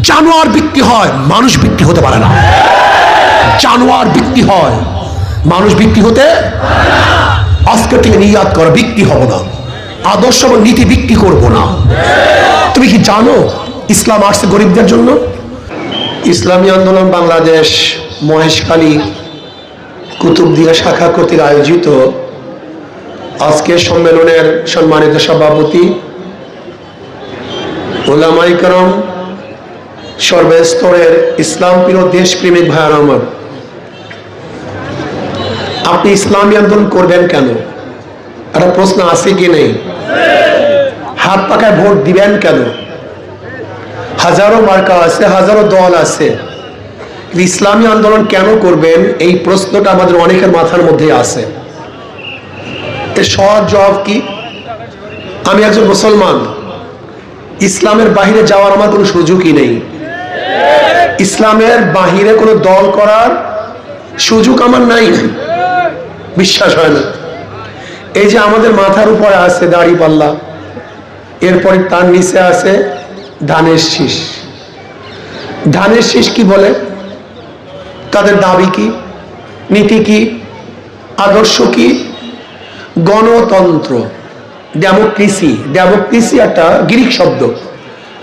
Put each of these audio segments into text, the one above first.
জানোয়ার বিক্রি হয়, মানুষ বিক্রি হতে পারে না। জানোয়ার বিক্রি হয়, মানুষ বিক্রি হতে আজকে থেকে নিয়াদ করো বিক্রি হব না। আদর্শ এবং নীতি বিক্রি করব না। তুমি কি জানো ইসলাম আসছে গরিবদের জন্য? ইসলামী আন্দোলন বাংলাদেশ মহেশখালী কুতুবদিয়া শাখা কর্তৃক আয়োজিত আজকের সম্মেলনের সম্মানিত সভাপতি ওলামাই করম সর্বস্তরের ইসলাম প্রিয় দেশপ্রেমিক ভাইয়ার আমার। আপনি ইসলামী আন্দোলন করবেন কেন? একটা প্রশ্ন আছে কি নেই? হাত পাকায় ভোট দিবেন কেন? হাজারো মার্কা আছে, হাজারো দল আছে। ইসলামী আন্দোলন কেন করবেন? এই প্রশ্নটা আমাদের অনেকের মাথার মধ্যে আছে। এর সহজ জবাব কি? আমি একজন মুসলমান। ইসলামের বাহিরে যাওয়ার আমার কোনো সুযোগই নেই। ইসলামের বাহিরে কোনো দল করার সুযোগ আমার নাই। বিশ্বাস হয় না। এই যে আমাদের মাথার উপরে আছে দাড়ি পাল্লা, এরপরে তার নিচে আছে ধানের শীষ। ধানের শীষ কি বলে? তাদের দাবি কি? নীতি কি? আদর্শ কি? গণতন্ত্র। ডেমোক্রেসি। ডেমোক্রেসি একটা গ্রিক শব্দ।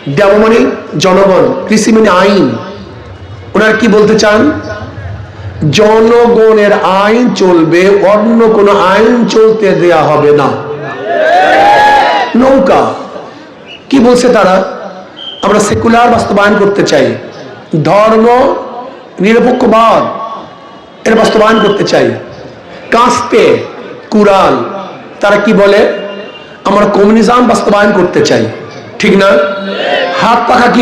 ডেমো মানে জনগণ কৃষি মানে আইন। ওনার কি বলতে চান? জনগণের আইন চলবে, অন্য কোনো আইন চলতে দেয়া হবে না। নৌকা। কি বলছে তারা? আমরা সেকুলার বাস্তবায়ন করতে চাই। ধর্ম নিরপেক্ষবাদ এর বাস্তবায়ন করতে চাই। কাস্তে, কুরাল, তারা কি বলে? আমরা কমিউনিজম বাস্তবায়ন করতে চাই। ঠিক না? হাত পাখা কি